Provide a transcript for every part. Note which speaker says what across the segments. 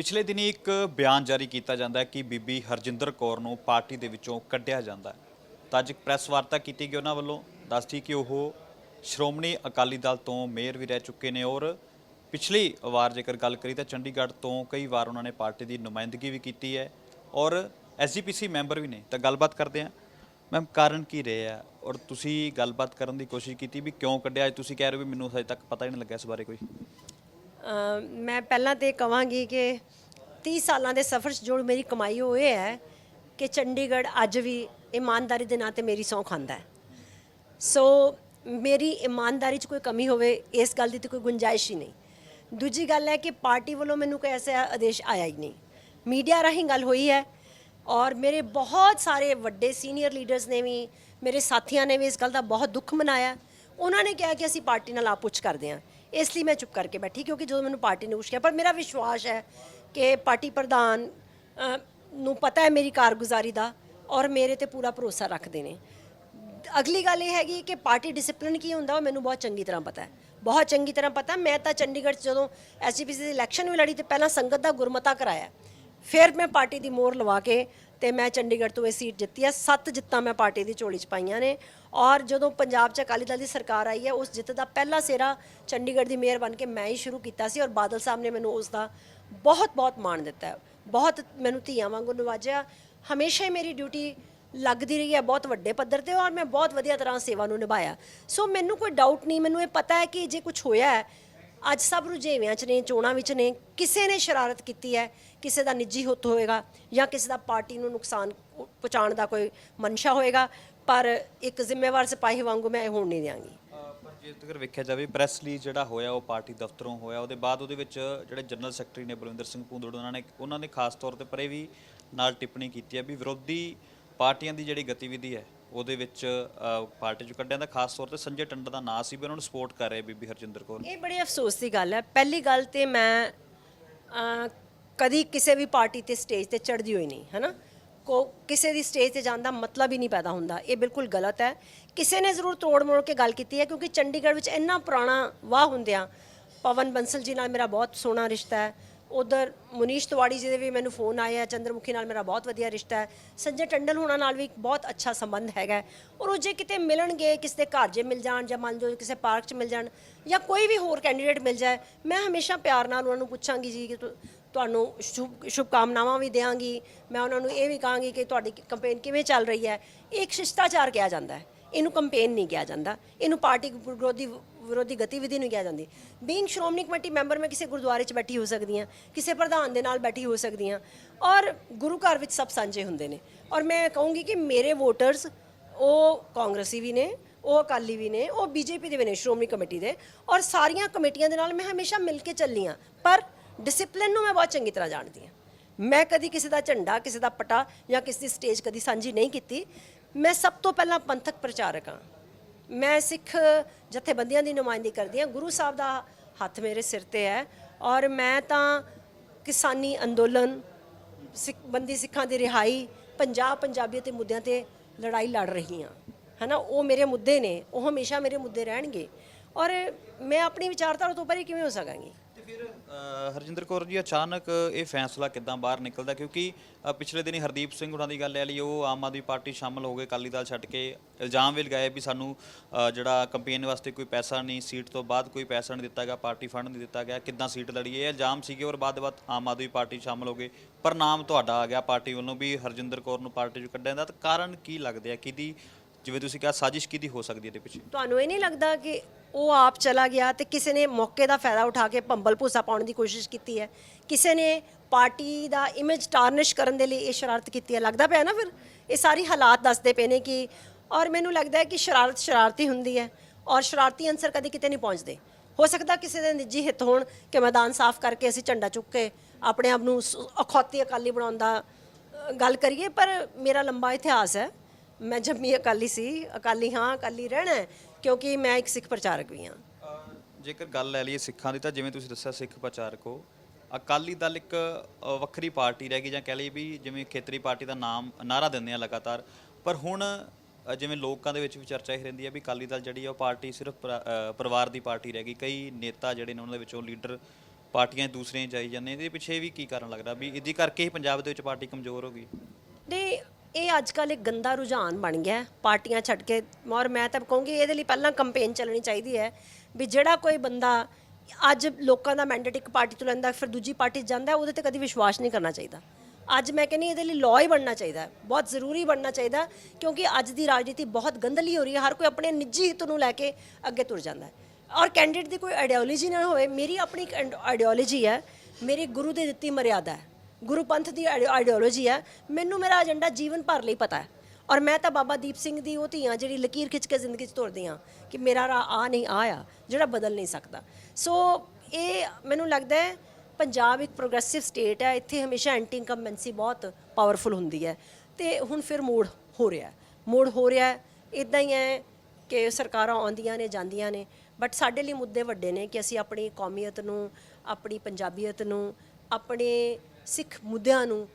Speaker 1: ਪਿਛਲੇ ਦਿਨੀ ਇੱਕ ਬਿਆਨ ਜਾਰੀ ਕੀਤਾ ਜਾਂਦਾ ਹੈ ਕਿ ਬੀਬੀ ਹਰਜਿੰਦਰ ਕੌਰ ਨੂੰ ਪਾਰਟੀ ਦੇ ਵਿੱਚੋਂ ਕੱਢਿਆ ਜਾਂਦਾ ਹੈ। ਤਾਂ ਅੱਜ ਇੱਕ ਪ੍ਰੈਸ ਵਾਰਤਾ ਕੀਤੀ ਗਈ ਉਹਨਾਂ ਵੱਲੋਂ। ਦੱਸਦੀ ਕਿ ਉਹ ਸ਼੍ਰੋਮਣੀ ਅਕਾਲੀ ਦਲ ਤੋਂ ਮੇਅਰ ਵੀ ਰਹਿ ਚੁੱਕੇ ਨੇ ਔਰ ਪਿਛਲੀ ਵਾਰ ਜੇਕਰ ਗੱਲ ਕਰੀ ਤਾਂ ਚੰਡੀਗੜ੍ਹ ਤੋਂ ਕਈ ਵਾਰ ਉਹਨਾਂ ਨੇ ਪਾਰਟੀ ਦੀ ਨੁਮਾਇੰਦਗੀ ਵੀ ਕੀਤੀ ਹੈ ਔਰ ਐਸਜੀਪੀਸੀ ਮੈਂਬਰ ਵੀ ਨੇ। ਤਾਂ ਗੱਲਬਾਤ ਕਰਦੇ ਹਾਂ। ਮੈਮ, ਕਾਰਨ ਕੀ ਰਹੇ ਆ ਔਰ ਤੁਸੀਂ ਗੱਲਬਾਤ ਕਰਨ ਦੀ ਕੋਸ਼ਿਸ਼ ਕੀਤੀ ਵੀ ਕਿਉਂ ਕੱਢਿਆ? ਅੱਜ ਤੁਸੀਂ ਕਹਿ ਰਹੇ ਹੋ ਵੀ ਮੈਨੂੰ ਹਜੇ ਤੱਕ ਪਤਾ ਹੀ ਨਹੀਂ ਲੱਗਿਆ ਇਸ ਬਾਰੇ ਕੋਈ।
Speaker 2: ਮੈਂ ਪਹਿਲਾਂ ਤੇ ਕਵਾਂਗੀ ਕਿ 30 ਸਾਲਾਂ ਦੇ ਸਫ਼ਰ 'ਚ ਜੋ ਮੇਰੀ ਕਮਾਈ ਹੋਏ ਹੈ ਕਿ ਚੰਡੀਗੜ੍ਹ ਅੱਜ ਵੀ ਇਮਾਨਦਾਰੀ ਦੇ ਨਾਂ ਤੇ ਮੇਰੀ ਸਹੁੰ ਖਾਂਦਾ ਹੈ। ਸੋ ਮੇਰੀ ਇਮਾਨਦਾਰੀ 'ਚ ਕੋਈ ਕਮੀ ਹੋਵੇ, ਇਸ ਗੱਲ ਦੀ ਤੇ ਕੋਈ ਗੁੰਜਾਇਸ਼ ਹੀ ਨਹੀਂ। ਦੂਜੀ ਗੱਲ ਹੈ ਕਿ ਪਾਰਟੀ ਵੱਲੋਂ ਮੈਨੂੰ ਕੋਈ ਐਸਾ ਆਦੇਸ਼ ਆਇਆ ਹੀ ਨਹੀਂ। ਮੀਡੀਆ ਰਾਹੀਂ ਗੱਲ ਹੋਈ ਹੈ ਔਰ ਮੇਰੇ ਬਹੁਤ ਸਾਰੇ ਵੱਡੇ ਸੀਨੀਅਰ ਲੀਡਰਸ ਨੇ ਵੀ, ਮੇਰੇ ਸਾਥੀਆਂ ਨੇ ਵੀ ਇਸ ਗੱਲ ਦਾ ਬਹੁਤ ਦੁੱਖ ਮਨਾਇਆ। ਉਹਨਾਂ ਨੇ ਕਿਹਾ ਕਿ ਅਸੀਂ ਪਾਰਟੀ ਨਾਲ ਆਪ ਪੁੱਛ ਕਰਦੇ ਹਾਂ। ਇਸ ਲਈ ਮੈਂ ਚੁੱਪ ਕਰਕੇ ਬੈਠੀ ਕਿਉਂਕਿ ਜਦੋਂ ਮੈਨੂੰ ਪਾਰਟੀ ਨੇ ਪੁੱਛਿਆ ਪਰ ਮੇਰਾ ਵਿਸ਼ਵਾਸ ਹੈ ਕਿ ਪਾਰਟੀ ਪ੍ਰਧਾਨ ਅ, ਨੂੰ ਪਤਾ ਹੈ ਮੇਰੀ ਕਾਰਗੁਜ਼ਾਰੀ ਦਾ ਔਰ ਮੇਰੇ ਤੇ ਪੂਰਾ ਭਰੋਸਾ ਰੱਖਦੇ ਨੇ। ਅਗਲੀ ਗੱਲ ਇਹ ਹੈਗੀ ਕਿ ਪਾਰਟੀ ਡਿਸਪਲਿਨ ਕੀ ਹੁੰਦਾ ਉਹ ਮੈਨੂੰ ਬਹੁਤ ਚੰਗੀ ਤਰ੍ਹਾਂ ਪਤਾ ਹੈ। ਬਹੁਤ ਚੰਗੀ ਤਰ੍ਹਾਂ ਪਤਾ ਮੈਂ ਤਾਂ ਚੰਡੀਗੜ੍ਹ 'ਚ ਜਦੋਂ ਐਸਜੀਪੀਸੀ ਦੀ ਇਲੈਕਸ਼ਨ ਵੀ ਲੜੀ ਤੇ ਪਹਿਲਾਂ ਸੰਗਤ ਦਾ ਗੁਰਮਤਾ ਕਰਾਇਆ। ਫਿਰ ਮੈਂ ਪਾਰਟੀ ਦੀ ਮੋਹਰ ਲਵਾ ਕੇ ਤੇ ਮੈਂ ਚੰਡੀਗੜ੍ਹ ਤੋਂ ਇਹ ਸੀਟ ਜਿੱਤੀ ਹੈ ਸੱਤ ਜਿੱਤਾਂ ਮੈਂ ਪਾਰਟੀ ਦੀ ਝੋਲੀ 'ਚ ਪਾਈਆਂ ਨੇ। ਔਰ ਜਦੋਂ ਪੰਜਾਬ 'ਚ ਅਕਾਲੀ ਦਲ ਦੀ ਸਰਕਾਰ ਆਈ ਹੈ, ਉਸ ਜਿੱਤ ਦਾ ਪਹਿਲਾ ਸਿਹਰਾ ਚੰਡੀਗੜ੍ਹ ਦੀ ਮੇਅਰ ਬਣ ਕੇ ਮੈਂ ਹੀ ਸ਼ੁਰੂ ਕੀਤਾ ਸੀ ਔਰ ਬਾਦਲ ਸਾਹਿਬ ਨੇ ਮੈਨੂੰ ਉਸ ਦਾ ਬਹੁਤ ਬਹੁਤ ਮਾਣ ਦਿੱਤਾ ਬਹੁਤ ਮੈਨੂੰ ਧੀਆਂ ਵਾਂਗੂ ਨਵਾਜਿਆ। ਹਮੇਸ਼ਾ ਹੀ ਮੇਰੀ ਡਿਊਟੀ ਲੱਗਦੀ ਰਹੀ ਹੈ ਬਹੁਤ ਵੱਡੇ ਪੱਧਰ ਤੇ ਔਰ ਮੈਂ ਬਹੁਤ ਵਧੀਆ ਤਰ੍ਹਾਂ ਸੇਵਾ ਨੂੰ ਨਿਭਾਇਆ। ਸੋ ਮੈਨੂੰ ਕੋਈ ਡਾਊਟ ਨਹੀਂ, ਮੈਨੂੰ ਇਹ ਪਤਾ ਹੈ ਕਿ ਜੇ ਕੁਝ ਹੋਇਆ ਹੈ ਅੱਜ ਸਭ ਰੁਝੇਵਿਆਂ 'ਚ ਨੇ, ਚੋਣਾਂ ਵਿੱਚ ਨੇ, ਕਿਸੇ ਨੇ ਸ਼ਰਾਰਤ ਕੀਤੀ ਹੈ, ਕਿਸੇ ਦਾ ਨਿੱਜੀ ਹੁੱਤ ਹੋਏਗਾ ਜਾਂ ਕਿਸੇ ਦਾ ਪਾਰਟੀ ਨੂੰ ਨੁਕਸਾਨ ਪਹੁੰਚਾਉਣ ਦਾ ਕੋਈ ਮਨਸ਼ਾ ਹੋਏਗਾ, ਪਰ ਇੱਕ ਜ਼ਿੰਮੇਵਾਰ ਸਿਪਾਹੀ ਵਾਂਗੂ ਮੈਂ ਇਹ ਹੋਣ ਨਹੀਂ ਦਿਆਂਗੀ।
Speaker 1: ਪਰ ਜੇ ਤੱਕ ਵੇਖਿਆ ਜਾਵੇ, ਪ੍ਰੈਸ ਲਈ ਜਿਹੜਾ ਹੋਇਆ, ਉਹ ਪਾਰਟੀ ਦਫ਼ਤਰੋਂ ਹੋਇਆ, ਉਹਦੇ ਬਾਅਦ ਉਹਦੇ ਵਿੱਚ ਜਿਹੜੇ ਜਨਰਲ ਸੈਕਟਰੀ ਨੇ, ਬਲਵਿੰਦਰ ਸਿੰਘ ਭੂੰਦੜ, ਉਹਨਾਂ ਨੇ ਉਹਨਾਂ ਨੇ ਖਾਸ ਤੌਰ ਤੇ ਪਰੇ ਵੀ ਨਾਲ ਟਿੱਪਣੀ ਕੀਤੀ ਹੈ ਵੀ ਵਿਰੋਧੀ ਪਾਰਟੀਆਂ ਦੀ ਜਿਹੜੀ ਗਤੀਵਿਧੀ ਹੈ ਉਹਦੇ ਵਿੱਚ ਅ, ਪਾਰਟੀ ਚੋਂ ਕੱਢਿਆਂ ਦਾ ਖਾਸ ਤੌਰ ਤੇ ਸੰਜੇ ਟੰਡਨ ਦਾ ਨਾਂ ਸੀ ਵੀ ਉਹਨਾਂ ਨੂੰ ਸਪੋਰਟ ਕਰ ਰਹੇ ਬੀਬੀ ਹਰਜਿੰਦਰ ਕੌਰ।
Speaker 2: ਇਹ ਬੜੀ ਅਫਸੋਸ ਦੀ ਗੱਲ ਹੈ। ਪਹਿਲੀ ਗੱਲ ਤੇ ਮੈਂ ਅਹ, ਕਦੀ ਕਿਸੇ ਵੀ ਪਾਰਟੀ ਤੇ ਸਟੇਜ ਤੇ ਚੜ੍ਹਦੀ ਹੋਈ ਨਹੀਂ ਹੈਨਾ? ਕੋ ਕਿਸੇ ਦੀ ਸਟੇਜ ਤੇ ਜਾਣ ਦਾ ਮਤਲਬ ਹੀ ਨਹੀਂ ਪੈਦਾ ਹੁੰਦਾ। ਇਹ ਬਿਲਕੁਲ ਗਲਤ ਹੈ। ਕਿਸੇ ਨੇ ਜ਼ਰੂਰ ਤੋੜ ਮੋੜ ਕੇ ਗੱਲ ਕੀਤੀ ਹੈ ਕਿਉਂਕਿ ਚੰਡੀਗੜ੍ਹ ਵਿੱਚ ਇੰਨਾ ਪੁਰਾਣਾ ਵਾਹ ਹੁੰਦਿਆਂ ਪਵਨ ਬੰਸਲ ਜੀ ਨਾਲ ਮੇਰਾ ਬਹੁਤ ਸੋਹਣਾ ਰਿਸ਼ਤਾ ਹੈ। ਉਧਰ ਮੁਨੀਸ਼ ਤਿਵਾੜੀ ਜੀ ਦੇ ਵੀ ਮੈਨੂੰ ਫੋਨ ਆਇਆ ਚੰਦਰਮੁਖੀ ਨਾਲ ਮੇਰਾ ਬਹੁਤ ਵਧੀਆ ਰਿਸ਼ਤਾ ਹੈ। ਸੰਜੇ ਟੰਡਲ ਹੋਣਾ ਨਾਲ ਵੀ ਇੱਕ ਬਹੁਤ ਅੱਛਾ ਸੰਬੰਧ ਹੈਗਾ ਔਰ ਉਹ ਜੇ ਕਿਤੇ ਮਿਲਣਗੇ, ਕਿਸੇ ਦੇ ਘਰ ਜੇ ਮਿਲ ਜਾਣ ਜਾਂ ਮੰਨ ਲਓ ਕਿਸੇ ਪਾਰਕ 'ਚ ਮਿਲ ਜਾਣ ਜਾਂ ਕੋਈ ਵੀ ਹੋਰ ਕੈਂਡੀਡੇਟ ਮਿਲ ਜਾਏ, ਮੈਂ ਹਮੇਸ਼ਾ ਪਿਆਰ ਨਾਲ ਉਹਨਾਂ ਨੂੰ ਪੁੱਛਾਂਗੀ ਜੀ ਕਿ ਤੁਹਾਨੂੰ ਸ਼ੁਭ, ਸ਼ੁਭਕਾਮਨਾਵਾਂ ਵੀ ਦੇਵਾਂਗੀ ਮੈਂ ਉਹਨਾਂ ਨੂੰ ਇਹ ਵੀ ਕਹਾਂਗੀ ਕਿ ਤੁਹਾਡੀ ਕੰਪੇਨ ਕਿਵੇਂ ਚੱਲ ਰਹੀ ਹੈ। ਇਹ ਇੱਕ ਸ਼ਿਸ਼ਟਾਚਾਰ ਕਿਹਾ ਜਾਂਦਾ ਹੈ। ਇਹਨੂੰ ਕੰਪੇਨ ਨਹੀਂ ਕਿਹਾ ਜਾਂਦਾ। ਇਹਨੂੰ ਪਾਰਟੀ ਵਿਰੋਧੀ ਵਿਰੋਧੀ ਗਤੀਵਿਧੀ ਨੂੰ ਕਿਹਾ ਜਾਂਦੀ। ਬੀਇੰਗ ਸ਼੍ਰੋਮਣੀ ਕਮੇਟੀ ਮੈਂਬਰ ਮੈਂ ਕਿਸੇ ਗੁਰਦੁਆਰੇ 'ਚ ਬੈਠੀ ਹੋ ਸਕਦੀ ਹਾਂ ਕਿਸੇ ਪ੍ਰਧਾਨ ਦੇ ਨਾਲ ਬੈਠੀ ਹੋ ਸਕਦੀ ਹਾਂ ਔਰ ਗੁਰੂ ਘਰ ਵਿੱਚ ਸਭ ਸਾਂਝੇ ਹੁੰਦੇ ਨੇ। ਔਰ ਮੈਂ ਕਹੂੰਗੀ ਕਿ ਮੇਰੇ ਵੋਟਰਸ ਉਹ ਕਾਂਗਰਸੀ ਵੀ ਨੇ, ਉਹ ਅਕਾਲੀ ਵੀ ਨੇ, ਉਹ ਬੀਜੇਪੀ ਦੇ ਵੀ ਨੇ, ਸ਼੍ਰੋਮਣੀ ਕਮੇਟੀ ਦੇ ਔਰ ਸਾਰੀਆਂ ਕਮੇਟੀਆਂ ਦੇ ਨਾਲ ਮੈਂ ਹਮੇਸ਼ਾ ਮਿਲ ਕੇ ਚੱਲੀ ਹਾਂ, ਪਰ ਡਿਸਪਲਿਨ ਨੂੰ ਮੈਂ ਬਹੁਤ ਚੰਗੀ ਤਰ੍ਹਾਂ ਜਾਣਦੀ ਹਾਂ। ਮੈਂ ਕਦੀ ਕਿਸੇ ਦਾ ਝੰਡਾ, ਕਿਸੇ ਦਾ ਪਟਾ ਜਾਂ ਕਿਸੇ ਦੀ ਸਟੇਜ ਕਦੀ ਸਾਂਝੀ ਨਹੀਂ ਕੀਤੀ। ਮੈਂ ਸਭ ਤੋਂ ਪਹਿਲਾਂ ਪੰਥਕ ਪ੍ਰਚਾਰਕ ਹਾਂ। ਮੈਂ ਸਿੱਖ ਜਥੇਬੰਦੀਆਂ ਦੀ ਨੁਮਾਇੰਦਗੀ ਕਰਦੀ ਹਾਂ। ਗੁਰੂ ਸਾਹਿਬ ਦਾ ਹੱਥ ਮੇਰੇ ਸਿਰ ਤੇ ਹੈ ਔਰ ਮੈਂ ਤਾਂ ਕਿਸਾਨੀ ਅੰਦੋਲਨ ਸਿੱਖ ਬੰਦੀ ਸਿੱਖਾਂ ਦੀ ਰਿਹਾਈ, ਪੰਜਾਬ ਪੰਜਾਬੀਅਤ ਦੇ ਮੁੱਦਿਆਂ ਤੇ ਲੜਾਈ ਲੜ ਰਹੀ ਹਾਂ। ਹਨਾ, ਉਹ ਮੇਰੇ ਮੁੱਦੇ ਨੇ, ਉਹ ਹਮੇਸ਼ਾ ਮੇਰੇ ਮੁੱਦੇ ਰਹਿਣਗੇ। ਔਰ ਮੈਂ ਆਪਣੀ ਵਿਚਾਰਧਾਰਾ ਤੋਂ ਪਰੇ ਕਿਵੇਂ ਹੋ ਸਕਾਂਗੀ?
Speaker 1: ਫਿਰ ਹਰਜਿੰਦਰ ਕੌਰ ਜੀ ਅਚਾਨਕ ਇਹ ਫੈਸਲਾ ਕਿੱਦਾਂ ਬਾਹਰ ਨਿਕਲਦਾ? ਕਿਉਂਕਿ ਅ, ਪਿਛਲੇ ਦਿਨੀ ਹਰਦੀਪ ਸਿੰਘ ਉਹਨਾਂ ਦੀ ਗੱਲ ਲੈ ਲਈ ਉਹ ਆਮ ਆਦਮੀ ਪਾਰਟੀ ਸ਼ਾਮਲ ਹੋ ਗਏ ਅਕਾਲੀ ਦਲ ਛੱਡ ਕੇ। ਇਲਜ਼ਾਮ ਵੀ ਲਗਾਏ ਵੀ ਸਾਨੂੰ ਅ, ਜਿਹੜਾ ਕੰਪੇਨ ਵਾਸਤੇ ਕੋਈ ਪੈਸਾ ਨਹੀਂ ਸੀਟ ਤੋਂ ਬਾਅਦ ਕੋਈ ਪੈਸਾ ਨਹੀਂ ਦਿੱਤਾ ਗਿਆ ਪਾਰਟੀ ਫੰਡ ਨਹੀਂ ਦਿੱਤਾ ਗਿਆ ਕਿੱਦਾਂ ਸੀਟ ਲੜੀ? ਇਹ ਇਲਜ਼ਾਮ ਸੀਗੇ ਔਰ ਬਾਅਦ ਬਾਅਦ ਆਮ ਆਦਮੀ ਪਾਰਟੀ ਸ਼ਾਮਲ ਹੋ ਗਏ। ਪਰ ਨਾਮ ਤੁਹਾਡਾ ਆ ਗਿਆ ਪਾਰਟੀ ਵੱਲੋਂ ਵੀ ਹਰਜਿੰਦਰ ਕੌਰ ਨੂੰ ਪਾਰਟੀ ਚੋਂ ਕੱਢਿਆ ਦਾ। ਤਾਂ ਕਾਰਨ ਕੀ ਲੱਗਦੇ ਆ? ਕਿਹਦੀ ਜਿਵੇਂ ਤੁਸੀਂ ਕਿਹਾ, ਸਾਜ਼ਿਸ਼ ਕਿਹਦੀ ਹੋ ਸਕਦੀ ਹੈ ਇਹਦੇ ਪਿੱਛੇ?
Speaker 2: ਤੁਹਾਨੂੰ ਇਹ ਨਹੀਂ ਲੱਗਦਾ ਕਿ ਉਹ ਆਪ ਚਲਾ ਗਿਆ ਤੇ ਕਿਸੇ ਨੇ ਮੌਕੇ ਦਾ ਫਾਇਦਾ ਉਠਾ ਕੇ ਭੰਬਲ ਭੂਸਾ ਪਾਉਣ ਦੀ ਕੋਸ਼ਿਸ਼ ਕੀਤੀ ਹੈ? ਕਿਸੇ ਨੇ ਪਾਰਟੀ ਦਾ ਇਮੇਜ ਟਾਰਨਿਸ਼ ਕਰਨ ਦੇ ਲਈ ਇਹ ਸ਼ਰਾਰਤ ਕੀਤੀ ਹੈ? ਲੱਗਦਾ ਪਿਆ ਨਾ ਫਿਰ? ਇਹ ਸਾਰੀ ਹਾਲਾਤ ਦੱਸਦੇ ਪਏ ਨੇ ਕਿ ਔਰ ਮੈਨੂੰ ਲੱਗਦਾ ਹੈ ਕਿ ਸ਼ਰਾਰਤ ਸ਼ਰਾਰਤੀ ਹੁੰਦੀ ਹੈ ਔਰ ਸ਼ਰਾਰਤੀ ਅਨਸਰ ਕਦੇ ਕਿਤੇ ਨਹੀਂ ਪਹੁੰਚਦੇ। ਹੋ ਸਕਦਾ ਕਿਸੇ ਦੇ ਨਿੱਜੀ ਹਿੱਤ ਹੋਣ ਕਿ ਮੈਦਾਨ ਸਾਫ਼ ਕਰਕੇ ਅਸੀਂ ਝੰਡਾ ਚੁੱਕ ਕੇ ਆਪਣੇ ਆਪ ਨੂੰ ਅਖੌਤੀ ਅਕਾਲੀ ਬਣਾਉਣ ਦਾ ਗੱਲ ਕਰੀਏ, ਪਰ ਮੇਰਾ ਲੰਬਾ ਇਤਿਹਾਸ ਹੈ। ਮੈਂ ਜੰਮੀ ਅਕਾਲੀ ਸੀ ਅਕਾਲੀ ਹਾਂ ਅਕਾਲੀ ਰਹਿਣਾ ਹੈ, ਕਿਉਂਕਿ ਮੈਂ ਇੱਕ ਸਿੱਖ ਪ੍ਰਚਾਰਕ ਵੀ ਹਾਂ।
Speaker 1: ਅਹ ਜੇਕਰ ਗੱਲ ਲੈ ਲਈਏ ਸਿੱਖਾਂ ਦੀ ਤਾਂ ਜਿਵੇਂ ਤੁਸੀਂ ਦੱਸਿਆ ਸਿੱਖ ਪ੍ਰਚਾਰਕ ਹੋ ਅਕਾਲੀ ਦਲ ਇੱਕ ਅਹ, ਵੱਖਰੀ ਪਾਰਟੀ ਰਹਿ ਗਈ ਜਾਂ ਕਹਿ ਲਈਏ ਵੀ ਜਿਵੇਂ ਖੇਤਰੀ ਪਾਰਟੀ ਦਾ ਨਾਮ ਨਾਰਾ ਦਿੰਦੇ ਆ ਲਗਾਤਾਰ ਪਰ ਹੁਣ ਅਹ, ਜਿਵੇਂ ਲੋਕਾਂ ਦੇ ਵਿੱਚ ਵੀ ਚਰਚਾ ਇਹ ਰਹਿੰਦੀ ਹੈ ਵੀ ਅਕਾਲੀ ਦਲ ਜਿਹੜੀ ਆ ਉਹ ਪਾਰਟੀ ਸਿਰਫ ਪਰਿ- ਅਹ, ਪਰਿਵਾਰ ਦੀ ਪਾਰਟੀ ਰਹਿ ਗਈ ਕਈ ਨੇਤਾ ਜਿਹੜੇ ਨੇ ਉਹਨਾਂ ਦੇ ਵਿੱਚੋਂ ਲੀਡਰ ਪਾਰਟੀਆਂ ਦੂਸਰੀਆਂ ਜਾਈ ਜਾਂਦੀਆਂ ਇਹਦੇ ਪਿੱਛੇ ਵੀ ਕੀ ਕਾਰਨ ਲੱਗਦਾ ਵੀ ਇਹਦੀ ਕਰਕੇ ਹੀ ਪੰਜਾਬ ਦੇ ਵਿੱਚ ਪਾਰਟੀ ਕਮਜ਼ੋਰ ਹੋ ਗਈ?
Speaker 2: ਨੇ ਇਹ ਅੱਜ ਕੱਲ੍ਹ ਇੱਕ ਗੰਦਾ ਰੁਝਾਨ ਬਣ ਗਿਆ ਹੈ, ਪਾਰਟੀਆਂ ਛੱਡ ਕੇ ਔਰ ਮੈਂ ਤਾਂ ਕਹੂੰਗੀ ਇਹਦੇ ਲਈ ਪਹਿਲਾਂ ਕੰਪੇਨ ਚੱਲਣੀ ਚਾਹੀਦੀ ਹੈ ਵੀ ਜਿਹੜਾ ਕੋਈ ਬੰਦਾ ਅੱਜ ਲੋਕਾਂ ਦਾ ਮੈਂਡੇਟ ਇੱਕ ਪਾਰਟੀ ਤੋਂ ਲੈਂਦਾ ਫਿਰ ਦੂਜੀ ਪਾਰਟੀ 'ਚ ਜਾਂਦਾ ਉਹਦੇ ਤੇ ਕਦੀ ਵਿਸ਼ਵਾਸ ਨਹੀਂ ਕਰਨਾ ਚਾਹੀਦਾ। ਅੱਜ ਮੈਂ ਕਹਿੰਦੀ ਇਹਦੇ ਲਈ ਲਾਅ ਹੀ ਬਣਨਾ ਚਾਹੀਦਾ ਹੈ, ਬਹੁਤ ਜ਼ਰੂਰੀ ਬਣਨਾ ਚਾਹੀਦਾ ਕਿਉਂਕਿ ਅੱਜ ਦੀ ਰਾਜਨੀਤੀ ਬਹੁਤ ਗੰਦਲੀ ਹੋ ਰਹੀ ਹੈ। ਹਰ ਕੋਈ ਆਪਣੇ ਨਿੱਜੀ ਹਿੱਤ ਨੂੰ ਲੈ ਕੇ ਅੱਗੇ ਤੁਰ ਜਾਂਦਾ ਹੈ। ਔਰ ਕੈਂਡੀਡੇਟ ਦੀ ਕੋਈ ਆਈਡੀਓਲੋਜੀ ਨਾ ਹੋਵੇ ਮੇਰੀ ਆਪਣੀ ਇੱਕ ਆਈਡੀਓਲੋਜੀ ਹੈ ਮੇਰੀ ਗੁਰੂ ਦੇ ਦਿੱਤੀ ਮਰਿਆਦਾ ਹੈ। ਗੁਰੂ ਪੰਥ ਦੀ ਆਈਡੀਓਲੋਜੀ ਹੈ। ਮੈਨੂੰ ਮੇਰਾ ਏਜੰਡਾ ਜੀਵਨ ਭਰ ਲਈ ਪਤਾ ਹੈ। ਔਰ ਮੈਂ ਤਾਂ ਬਾਬਾ ਦੀਪ ਸਿੰਘ ਦੀ ਉਹ ਧੀਆਂ ਜਿਹੜੀ ਲਕੀਰ ਖਿੱਚ ਕੇ ਜ਼ਿੰਦਗੀ 'ਚ ਤੁਰਦੀ ਹਾਂ ਕਿ ਮੇਰਾ ਰਾਹ ਆ ਨਹੀਂ ਆ ਆ ਜਿਹੜਾ ਬਦਲ ਨਹੀਂ ਸਕਦਾ। ਸੋ ਇਹ ਮੈਨੂੰ ਲੱਗਦਾ ਹੈ, ਪੰਜਾਬ ਇੱਕ ਪ੍ਰੋਗਰੈਸਿਵ ਸਟੇਟ ਹੈ। ਇੱਥੇ ਹਮੇਸ਼ਾ ਐਂਟੀ ਇਨਕੰਬੈਂਸੀ ਬਹੁਤ ਪਾਵਰਫੁਲ ਹੁੰਦੀ ਹੈ। ਤੇ ਹੁਣ ਫਿਰ ਮੋੜ ਹੋ ਰਿਹਾ ਮੋੜ ਹੋ ਰਿਹਾ ਹੈ। ਇਦਾਂ ਹੀ ਹੈ ਕਿ ਸਰਕਾਰਾਂ ਆਉਂਦੀਆਂ ਨੇ, ਜਾਂਦੀਆਂ ਨੇ। ਬਟ ਸਾਡੇ ਲਈ ਮੁੱਦੇ ਵੱਡੇ ਨੇ ਕਿ ਅਸੀਂ ਆਪਣੀ ਕੌਮੀਅਤ ਨੂੰ, ਆਪਣੀ ਪੰਜਾਬੀਅਤ ਨੂੰ, ਆਪਣੇ ਸਿੱਖ ਮੁੱਦਿਆਂ ਨੂੰ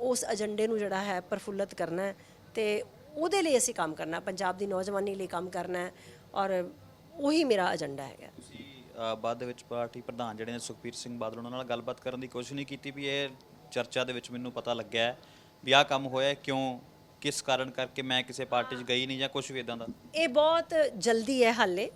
Speaker 2: ਉਸ ਏਜੰਡੇ ਨੂੰ ਜਿਹੜਾ ਹੈ ਪ੍ਰਫੁੱਲਤ ਕਰਨਾ ਹੈ ਤੇ ਉਹਦੇ ਲਈ ਅਸੀਂ ਕੰਮ ਕਰਨਾ ਪੰਜਾਬ ਦੀ ਨੌਜਵਾਨੀ ਲਈ ਕੰਮ ਕਰਨਾ ਹੈ ਔਰ ਉਹੀ ਮੇਰਾ ਏਜੰਡਾ ਹੈਗਾ।
Speaker 1: ਤੁਸੀਂ ਬਾਅਦ ਦੇ ਵਿੱਚ ਪਾਰਟੀ ਪ੍ਰਧਾਨ ਜਿਹੜੇ ਨੇ ਸੁਖਬੀਰ ਸਿੰਘ ਬਾਦਲ ਉਹਨਾਂ ਨਾਲ ਗੱਲਬਾਤ ਕਰਨ ਦੀ ਕੋਸ਼ਿਸ਼ ਨਹੀਂ ਕੀਤੀ ਵੀ ਇਹ ਚਰਚਾ ਦੇ ਵਿੱਚ ਮੈਨੂੰ ਪਤਾ ਲੱਗਿਆ ਹੈ ਵੀ ਆਹ ਕੰਮ ਹੋਇਆ ਕਿਉਂ ਕਿਸ ਕਾਰਨ ਕਰਕੇ ਮੈਂ ਕਿਸੇ ਪਾਰਟੀ 'ਚ ਗਈ ਨਹੀਂ ਜਾਂ ਕੁਝ ਵੀ ਇਦਾਂ ਦਾ।
Speaker 2: ਇਹ ਬਹੁਤ ਜਲਦੀ ਹੈ ਹਾਲੇ।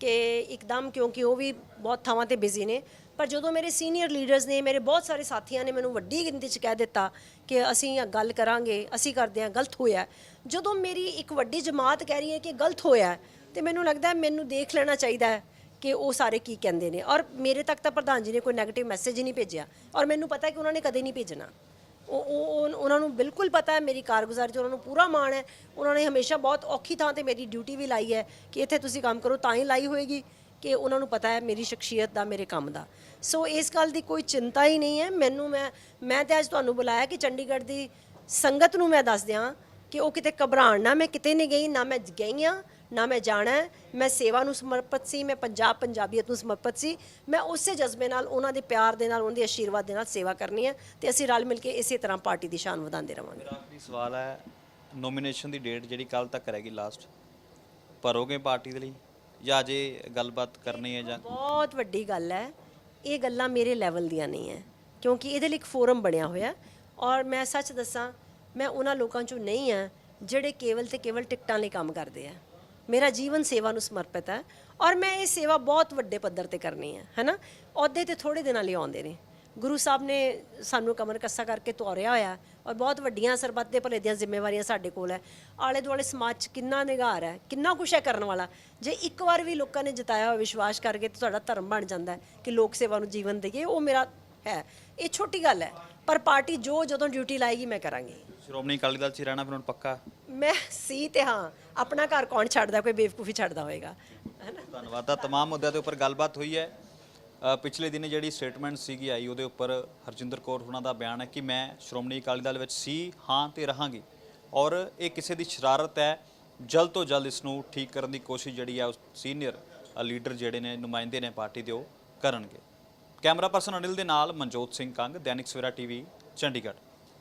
Speaker 2: ਕਿ ਇੱਕਦਮ ਕਿਉਂਕਿ ਉਹ ਵੀ ਬਹੁਤ ਥਾਵਾਂ ਤੇ ਬਿਜ਼ੀ ਨੇ। ਪਰ ਜਦੋਂ ਮੇਰੇ ਸੀਨੀਅਰ ਲੀਡਰਸ ਨੇ, ਮੇਰੇ ਬਹੁਤ ਸਾਰੇ ਸਾਥੀਆਂ ਨੇ ਮੈਨੂੰ ਵੱਡੀ ਗਿਣਤੀ 'ਚ ਕਹਿ ਦਿੱਤਾ ਕਿ ਅਸੀਂ ਗੱਲ ਕਰਾਂਗੇ, ਅਸੀਂ ਕਰਦੇ ਹਾਂ, ਗਲਤ ਹੋਇਆ ਜਦੋਂ ਮੇਰੀ ਇੱਕ ਵੱਡੀ ਜਮਾਤ ਕਹਿ ਰਹੀ ਹੈ ਕਿ ਗਲਤ ਹੋਇਆ ਤੇ ਮੈਨੂੰ ਲੱਗਦਾ ਮੈਨੂੰ ਦੇਖ ਲੈਣਾ ਚਾਹੀਦਾ ਹੈ ਕਿ ਉਹ ਸਾਰੇ ਕੀ ਕਹਿੰਦੇ ਨੇ। ਔਰ ਮੇਰੇ ਤੱਕ ਤਾਂ ਪ੍ਰਧਾਨ ਜੀ ਨੇ ਕੋਈ ਨੈਗੇਟਿਵ ਮੈਸੇਜ ਹੀ ਨਹੀਂ ਭੇਜਿਆ। ਔਰ ਮੈਨੂੰ ਪਤਾ ਕਿ ਉਹਨਾਂ ਨੇ ਕਦੇ ਨਹੀਂ ਭੇਜਣਾ। ਉਹ ਉਹ- ਉਹਨਾਂ ਨੂੰ ਬਿਲਕੁਲ ਪਤਾ ਹੈ, ਮੇਰੀ ਕਾਰਗੁਜ਼ਾਰੀ 'ਚ ਉਹਨਾਂ ਨੂੰ ਪੂਰਾ ਮਾਣ ਹੈ। ਉਹਨਾਂ ਨੇ ਹਮੇਸ਼ਾ ਬਹੁਤ ਔਖੀ ਥਾਂ ਤੇ ਮੇਰੀ ਡਿਊਟੀ ਵੀ ਲਾਈ ਹੈ ਕਿ ਇੱਥੇ ਤੁਸੀਂ ਕੰਮ ਕਰੋ, ਤਾਂ ਹੀ ਲਾਈ ਹੋਏਗੀ ਕਿ ਉਹਨਾਂ ਨੂੰ ਪਤਾ ਹੈ ਮੇਰੀ ਸ਼ਖਸੀਅਤ ਦਾ, ਮੇਰੇ ਕੰਮ ਦਾ। ਸੋ ਇਸ ਗੱਲ ਦੀ ਕੋਈ ਚਿੰਤਾ ਹੀ ਨਹੀਂ ਹੈ। ਮੈਨੂੰ ਮੈਂ ਮੈਂ ਤੇ ਅੱਜ ਤੁਹਾਨੂੰ ਬੁਲਾਇਆ ਕਿ ਚੰਡੀਗੜ੍ਹ ਦੀ ਸੰਗਤ ਨੂੰ ਮੈਂ ਦੱਸ ਦਿਆਂ ਕਿ ਉਹ ਕਿਤੇ ਘਬਰਾਉਣ ਨਾ, ਮੈਂ ਕਿਤੇ ਨਹੀਂ ਗਈ, ਨਾ ਮੈਂ ਗਈ ਹਾਂ। ਨਾ ਮੈਂ ਜਾਣਾ ਮੈਂ ਸੇਵਾ ਨੂੰ ਸਮਰਪਿਤ ਸੀ ਮੈਂ ਪੰਜਾਬ ਪੰਜਾਬੀਅਤ ਨੂੰ ਸਮਰਪਿਤ ਸੀ ਮੈਂ ਉਸੇ ਜਜ਼ਬੇ ਨਾਲ ਉਹਨਾਂ ਦੇ ਪਿਆਰ ਦੇ ਨਾਲ ਉਹਨਾਂ ਦੇ ਆਸ਼ੀਰਵਾਦ ਦੇ ਨਾਲ ਸੇਵਾ ਕਰਨੀ ਹੈ ਤੇ ਅਸੀਂ ਰਲ ਮਿਲ ਕੇ ਇਸੇ ਤਰ੍ਹਾਂ ਪਾਰਟੀ ਦੀ ਸ਼ਾਨ ਵਧਾਉਂਦੇ ਰਵਾਂਗੇ।
Speaker 1: ਮੇਰਾ ਆਖਰੀ ਸਵਾਲ ਹੈ ਨੋਮੀਨੇਸ਼ਨ ਦੀ ਡੇਟ ਜਿਹੜੀ ਕੱਲ ਤੱਕ ਰਹੇਗੀ ਲਾਸਟ ਭਰੋਗੇ ਪਾਰਟੀ ਦੇ ਲਈ ਜਾਂ ਅਜੇ ਗੱਲਬਾਤ ਕਰਨੀ ਹੈ ਜਾਂ
Speaker 2: ਬਹੁਤ ਵੱਡੀ ਗੱਲ ਹੈ ਇਹ ਗੱਲਾਂ ਮੇਰੇ ਲੈਵਲ ਦੀਆਂ ਨਹੀਂ ਹੈ ਕਿਉਂਕਿ ਇਹਦੇ ਲਈ ਇੱਕ ਫੋਰਮ ਬਣਿਆ ਹੋਇਆ ਔਰ ਮੈਂ ਸੱਚ ਦੱਸਾਂ ਮੈਂ ਉਹਨਾਂ ਲੋਕਾਂ ਚੋਂ ਨਹੀਂ ਆ ਜਿਹੜੇ ਕੇਵਲ ਤੇ ਕੇਵਲ ਟਿਕਟਾਂ ਲਈ ਕੰਮ ਕਰਦੇ ਆ ਮੇਰਾ ਜੀਵਨ ਸੇਵਾ ਨੂੰ ਸਮਰਪਿਤ ਹੈ ਔਰ ਮੈਂ ਇਹ ਸੇਵਾ ਬਹੁਤ ਵੱਡੇ ਪੱਧਰ ਤੇ ਕਰਨੀ ਹੈ ਹੈਨਾ ਅਹੁਦੇ ਤੇ ਥੋੜੇ ਦਿਨਾਂ ਲਈ ਆਉਂਦੇ ਨੇ। ਗੁਰੂ ਸਾਹਿਬ ਨੇ ਸਾਨੂੰ ਕਮਰ ਕੱਸਾ ਕਰਕੇ ਤੋਰਿਆ ਹੋਇਆ ਔਰ ਬਹੁਤ ਵੱਡੀਆਂ ਸਰਬੱਤ ਦੇ ਭਲੇ ਦੀਆਂ ਜ਼ਿੰਮੇਵਾਰੀਆਂ ਸਾਡੇ ਕੋਲ ਹੈ। ਆਲੇ ਦੁਆਲੇ ਸਮਾਜ 'ਚ ਕਿੰਨਾ ਨਿਗਾਰ ਹੈ, ਕਿੰਨਾ ਕੁਛ ਹੈ ਕਰਨ ਵਾਲਾ। ਜੇ ਇੱਕ ਵਾਰ ਵੀ ਲੋਕਾਂ ਨੇ ਜਤਾਇਆ ਹੋਇਆ ਵਿਸ਼ਵਾਸ ਕਰਕੇ ਤੇ ਤੁਹਾਡਾ ਧਰਮ ਬਣ ਜਾਂਦਾ ਹੈ ਕਿ ਲੋਕ ਸੇਵਾ ਨੂੰ ਜੀਵਨ ਦੇਈਏ, ਉਹ ਮੇਰਾ ਹੈ। ਇਹ ਛੋਟੀ ਗੱਲ ਹੈ, ਪਰ ਪਾਰਟੀ ਜੋ ਜਦੋਂ ਡਿਊਟੀ ਲਾਏਗੀ, ਮੈਂ ਕਰਾਂਗੀ।
Speaker 1: ਸ਼੍ਰੋਮਣੀ ਅਕਾਲੀ ਦਲ 'ਚ ਹੀ ਰਹਿਣਾ ਫਿਰ ਹੁਣ ਪੱਕਾ
Speaker 2: ਮੈਂ ਸੀ ਤੇ ਹਾਂ ਆਪਣਾ ਘਰ ਕੌਣ ਛੱਡਦਾ ਕੋਈ ਬੇਵਕੂਫੀ ਛੱਡਦਾ ਹੋਏਗਾ ਹੈਨਾ
Speaker 1: ਧੰਨਵਾਦ ਤਾਂ तमाम ਮੁੱਦਿਆਂ ਦੇ ਉੱਪਰ ਗੱਲਬਾਤ ਹੋਈ ਹੈ ਅ, ਪਿਛਲੇ ਦਿਨ ਜਿਹੜੀ ਸਟੇਟਮੈਂਟ ਸੀਗੀ ਆਈ ਉਹਦੇ ਉੱਪਰ ਹਰਜਿੰਦਰ ਕੌਰ ਹੁਣਾਂ ਦਾ ਬਿਆਨ ਹੈ ਕਿ ਮੈਂ ਸ਼੍ਰੋਮਣੀ ਅਕਾਲੀ ਦਲ ਵਿੱਚ ਸੀ ਹਾਂ ਤੇ ਰਹਾਂਗੀ ਔਰ ਇਹ ਕਿਸੇ ਦੀ ਸ਼ਰਾਰਤ ਹੈ ਜਲਦ ਤੋਂ ਜਲਦ ਇਸ ਨੂੰ ਠੀਕ ਕਰਨ ਦੀ ਕੋਸ਼ਿਸ਼ ਜਿਹੜੀ ਹੈ ਸੀਨੀਅਰ ਲੀਡਰ ਜਿਹੜੇ ਨੇ ਨੁਮਾਇੰਦੇ ਨੇ ਪਾਰਟੀ ਦੇ ਉਹ ਕਰਨਗੇ ਕੈਮਰਾ ਪਰਸਨ ਅਨਿਲ ਦੇ ਨਾਲ ਮਨਜੋਤ ਸਿੰਘ ਕੰਗ ਦੈਨਿਕ ਸਵੇਰਾ ਟੀਵੀ ਚੰਡੀਗੜ੍ਹ